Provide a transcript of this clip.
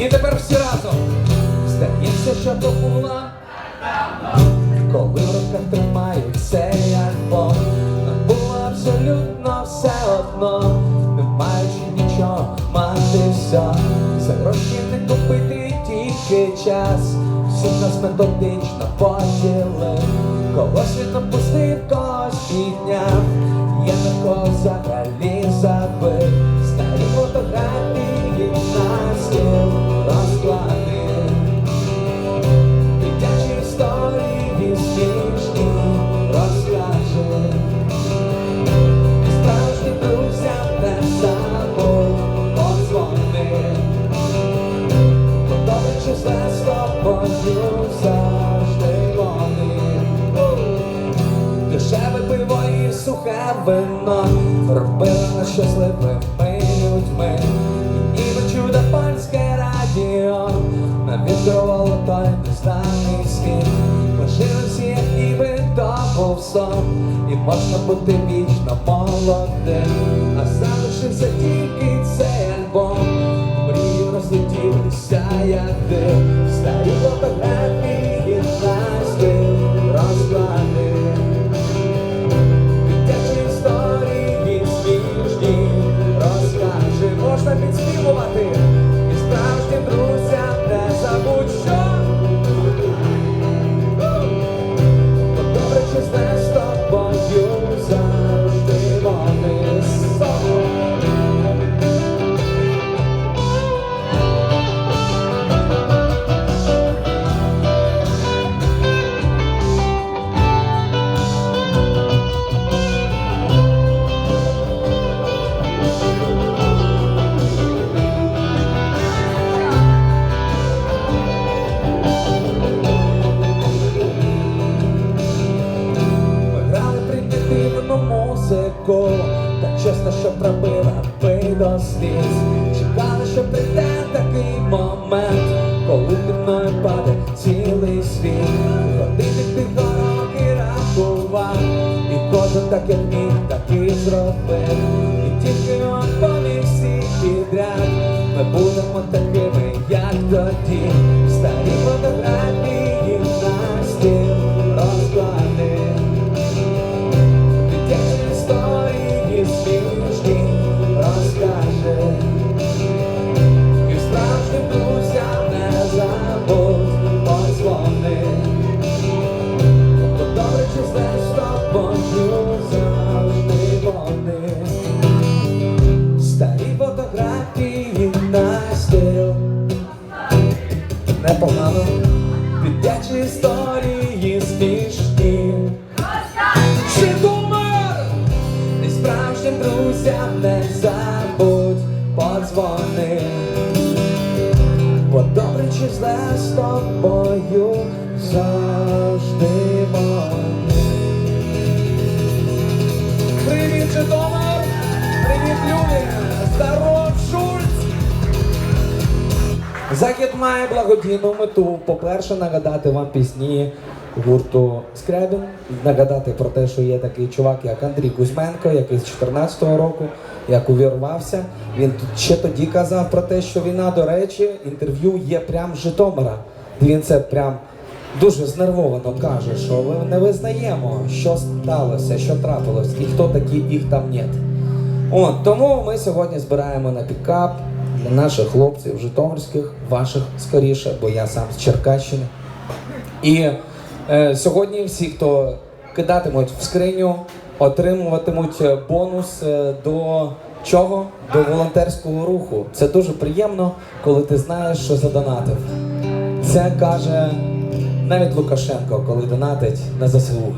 І тепер всі разом. Здається, що то була. Коли в руках тримають цей альбом, нам було абсолютно все одно, не маючи нічого, мати все, за гроші не купити тільки час, всіх нас методично поділив, когось він опустив, когось підняв, я на кого взагалі забив, вино робили нас щасливими людьми. Ніби чудо панське радіо навідрувало той незнаний світ. Ми жили як ніби то був сон, і можна бути вічно молодим. А залишився тільки цей альбом. Мрії розлетілися, як дим. Старі фотографії що пробила би до сліз. Чекали, що прийде такий момент, коли під мною паде цілий світ. Ходити під і рахував, і кожен так як міг, так і зробив. І тільки одні всі підряд, ми будемо такими, як тоді. Непогано. Дитячі історії смішні. Житомир! І справжнім друзям не забудь подзвони. Бо добре чи зле з тобою завжди Захід має благодійну мету. По-перше, нагадати вам пісні гурту Скрябін, нагадати про те, що є такий чувак, як Андрій Кузьменко, який з 14-го року як увірвався. Він ще тоді казав про те, що війна, до речі, інтерв'ю є прям з Житомира. Він це прям дуже знервовано каже, що ми не визнаємо, що сталося, що трапилось, і хто такі їх там нет. От, тому ми сьогодні збираємо на пікап для наших хлопців житомирських, ваших скоріше, бо я сам з Черкащини. І е, сьогодні всі, хто кидатимуть в скриню, отримуватимуть е, бонус е, до чого? До волонтерського руху. Це дуже приємно, коли ти знаєш, що задонатив. Це каже навіть Лукашенко, коли донатить на ЗСУ.